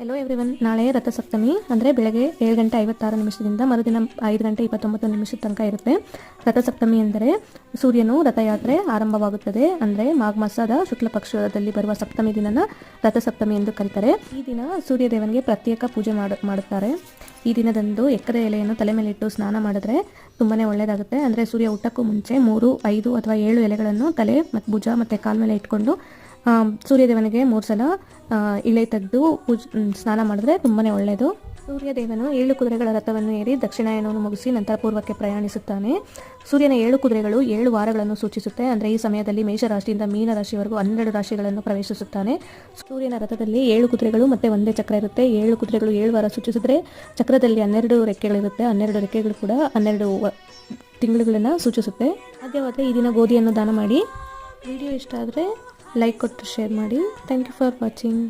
Hello everyone ನಾಳೆ ರಥಸಪ್ತಮಿ, ಅಂದರೆ ಬೆಳಗ್ಗೆ ಏಳು ಗಂಟೆ ಐವತ್ತಾರು ನಿಮಿಷದಿಂದ ಮರುದಿನ ಐದು ಗಂಟೆ ಇಪ್ಪತ್ತೊಂಬತ್ತು ನಿಮಿಷದ ತನಕ ಇರುತ್ತೆ. ರಥಸಪ್ತಮಿ ಎಂದರೆ ಸೂರ್ಯನು ರಥಯಾತ್ರೆ ಆರಂಭವಾಗುತ್ತದೆ, ಅಂದರೆ ಮಾಘ ಮಾಸದ ಶುಕ್ಲ ಪಕ್ಷದಲ್ಲಿ ಬರುವ ಸಪ್ತಮಿ ದಿನನ ರಥಸಪ್ತಮಿ ಎಂದು ಕರೀತಾರೆ. ಈ ದಿನ ಸೂರ್ಯದೇವನಿಗೆ ಪ್ರತ್ಯೇಕ ಪೂಜೆ ಮಾಡು, ಮಾಡುತ್ತಾರೆ. ಈ ದಿನದಂದು ಎಕ್ಕರೆ ಎಲೆಯನ್ನು ತಲೆ ಮೇಲೆ ಇಟ್ಟು ಸ್ನಾನ ಮಾಡಿದ್ರೆ ತುಂಬಾ ಒಳ್ಳೆಯದಾಗುತ್ತೆ. ಅಂದರೆ ಸೂರ್ಯ ಊಟಕ್ಕೂ ಮುಂಚೆ ಮೂರು, ಐದು ಅಥವಾ ಏಳು ಎಲೆಗಳನ್ನು ತಲೆ ಮತ್ತು ಭುಜ ಮತ್ತು ಕಾಲ ಮೇಲೆ ಇಟ್ಕೊಂಡು ಸೂರ್ಯದೇವನಿಗೆ ಮೂರು ಸಲ ಇಳೆ ತೆಗೆದು ಪೂಜ್ ಸ್ನಾನ ಮಾಡಿದ್ರೆ ತುಂಬಾ ಒಳ್ಳೆಯದು ಸೂರ್ಯದೇವನು ಏಳು ಕುದುರೆಗಳ ರಥವನ್ನು ಏರಿ ದಕ್ಷಿಣಾಯನವನ್ನು ಮುಗಿಸಿ ನಂತರ ಪೂರ್ವಕ್ಕೆ ಪ್ರಯಾಣಿಸುತ್ತಾನೆ. ಸೂರ್ಯನ ಏಳು ಕುದುರೆಗಳು ಏಳು ವಾರಗಳನ್ನು ಸೂಚಿಸುತ್ತೆ. ಅಂದರೆ ಈ ಸಮಯದಲ್ಲಿ ಮೇಷರಾಶಿಯಿಂದ ಮೀನ ರಾಶಿವರೆಗೂ ಹನ್ನೆರಡು ರಾಶಿಗಳನ್ನು ಪ್ರವೇಶಿಸುತ್ತಾನೆ. ಸೂರ್ಯನ ರಥದಲ್ಲಿ ಏಳು ಕುದುರೆಗಳು ಮತ್ತೆ ಒಂದೇ ಚಕ್ರ ಇರುತ್ತೆ. ಏಳು ಕುದುರೆಗಳು ಏಳು ವಾರ ಸೂಚಿಸಿದ್ರೆ ಚಕ್ರದಲ್ಲಿ ಹನ್ನೆರಡು ರೆಕ್ಕೆಗಳಿರುತ್ತೆ. ಹನ್ನೆರಡು ರೆಕ್ಕೆಗಳು ಕೂಡ ಹನ್ನೆರಡು ತಿಂಗಳುಗಳನ್ನು ಸೂಚಿಸುತ್ತೆ. ಸಾಧ್ಯವಾದರೆ ಈ ದಿನ ಗೋಧಿಯನ್ನು ದಾನ ಮಾಡಿ. ವಿಡಿಯೋ ಇಷ್ಟ ಆದರೆ ಲೈಕ್ ಕೊಟ್ಟು ಶೇರ್ ಮಾಡಿ. Thank you for watching